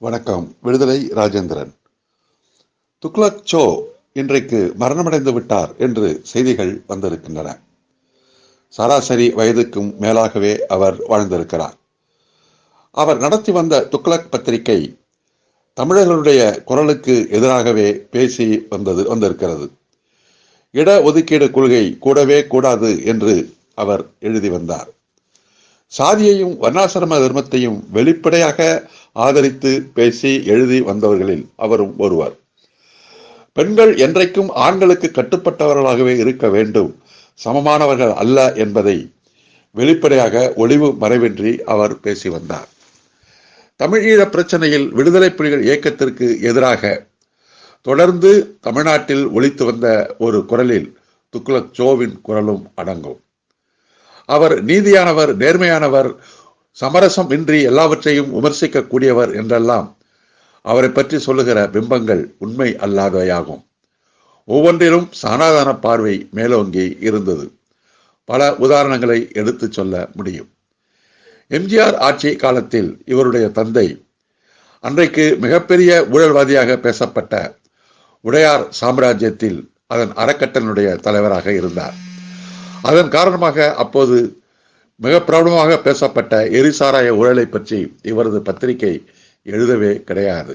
வணக்கம். விடுதலை ராஜேந்திரன். துக்ளக் சோ இன்றைக்கு மரணமடைந்து விட்டார் என்று செய்திகள் வந்திருக்கின்றன. சராசரி வயதுக்கும் மேலாகவே அவர் வாழ்ந்திருக்கிறார். அவர் நடத்தி வந்த துக்ளக் பத்திரிகை தமிழர்களுடைய குரலுக்கு எதிராகவே பேசி வந்தது வந்திருக்கிறது. இட ஒதுக்கீடு கொள்கை கூடவே கூடாது என்று அவர் எழுதி வந்தார். சாதியையும் வர்ணாசிரம தர்மத்தையும் வெளிப்படையாக ஆதரித்து பேசி எழுதி வந்தவர்களில் அவரும் ஒருவர். பெண்கள் என்றைக்கும் ஆண்களுக்கு கட்டுப்பட்டவர்களாகவே இருக்க வேண்டும். சமமானவர்கள் அல்ல என்பதை வெளிப்படையாக ஒளிவு மறைவின்றி அவர் பேசி வந்தார். தமிழீழ பிரச்சனையில் விடுதலை புலிகள் இயக்கத்திற்கு எதிராக தொடர்ந்து தமிழ்நாட்டில் ஒழித்து வந்த ஒரு குரலில் துக்ளக் சோவின் குரலும் அடங்கும். அவர் நீதியானவர் நேர்மையானவர் சமரசம் இன்றி எல்லாவற்றையும் விமர்சிக்கக்கூடியவர் என்றெல்லாம் அவரை பற்றி சொல்லுகிற பிம்பங்கள் உண்மை அல்லாதவையாகும். ஒவ்வொன்றிலும் சனாதன பார்வை மேலோங்கி இருந்தது. பல உதாரணங்களை எடுத்து சொல்ல முடியும். எம்ஜிஆர் ஆட்சி காலத்தில் இவருடைய தந்தை அன்றைக்கு மிகப்பெரிய ஊழல்வாதியாக பேசப்பட்ட உடையார் சாம்ராஜ்யத்தில் அதன் அறக்கட்டனுடைய தலைவராக இருந்தார். அதன் காரணமாக அப்போது மிக பிரபலமாக பேசப்பட்ட எரிசாராய ஊழலை பற்றி இவரது பத்திரிகை எழுதவே கிடையாது.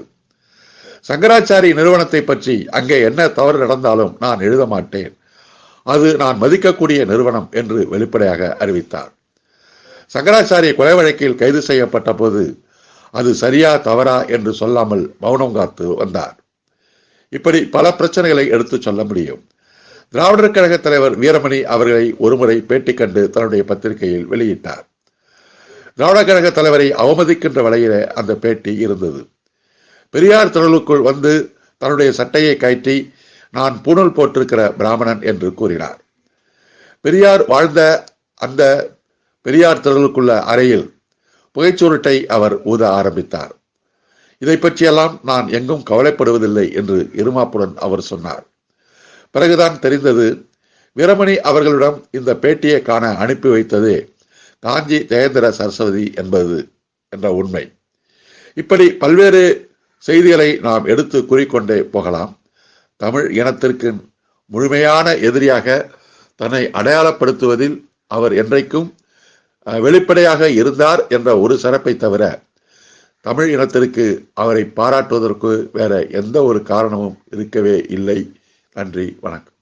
சங்கராச்சாரி நிறுவனத்தை பற்றி அங்கே என்ன தவறு நடந்தாலும் நான் எழுத மாட்டேன். அது நான் மதிக்கக்கூடிய நிறுவனம் என்று வெளிப்படையாக அறிவித்தார். சங்கராச்சாரிய கொலை வழக்கில் கைது செய்யப்பட்ட போது அது சரியா தவறா என்று சொல்லாமல் மௌனம் காத்து வந்தார். இப்படி பல பிரச்சனைகளை எடுத்து சொல்ல முடியும். திராவிடர் கழக தலைவர் வீரமணி அவர்களை ஒருமுறை பேட்டி கண்டு தன்னுடைய பத்திரிகையில் வெளியிட்டார். திராவிடர் கழக தலைவரை அவமதிக்கின்ற வகையில அந்த பேட்டி இருந்தது. பெரியார் திரளுக்குள் வந்து தன்னுடைய சட்டையை கயற்றி நான் பூணல் போட்டிருக்கிற பிராமணன் என்று கூறினார். பெரியார் வாழ்ந்த அந்த பெரியார் திரளுக்குள்ள அறையில் புகைச்சுருட்டை அவர் ஊத ஆரம்பித்தார். இதை பற்றியெல்லாம் நான் எங்கும் கவலைப்படுவதில்லை என்று இருமாப்புடன் அவர் சொன்னார். பிறகுதான் தெரிந்தது. வீரமணி அவர்களிடம் இந்த பேட்டியை காண அனுப்பி வைத்ததே காஞ்சி ஜெயேந்திர சரஸ்வதி என்பது என்ற உண்மை. இப்படி பல்வேறு செய்திகளை நாம் எடுத்து கூறிக்கொண்டே போகலாம். தமிழ் இனத்திற்கு முழுமையான எதிரியாக தன்னை அடையாளப்படுத்துவதில் அவர் என்றைக்கும் வெளிப்படையாக இருந்தார் என்ற ஒரு சிறப்பை தவிர தமிழ் இனத்திற்கு அவரை பாராட்டுவதற்கு வேற எந்த ஒரு காரணமும் இருக்கவே இல்லை. நன்றி வணக்கம்.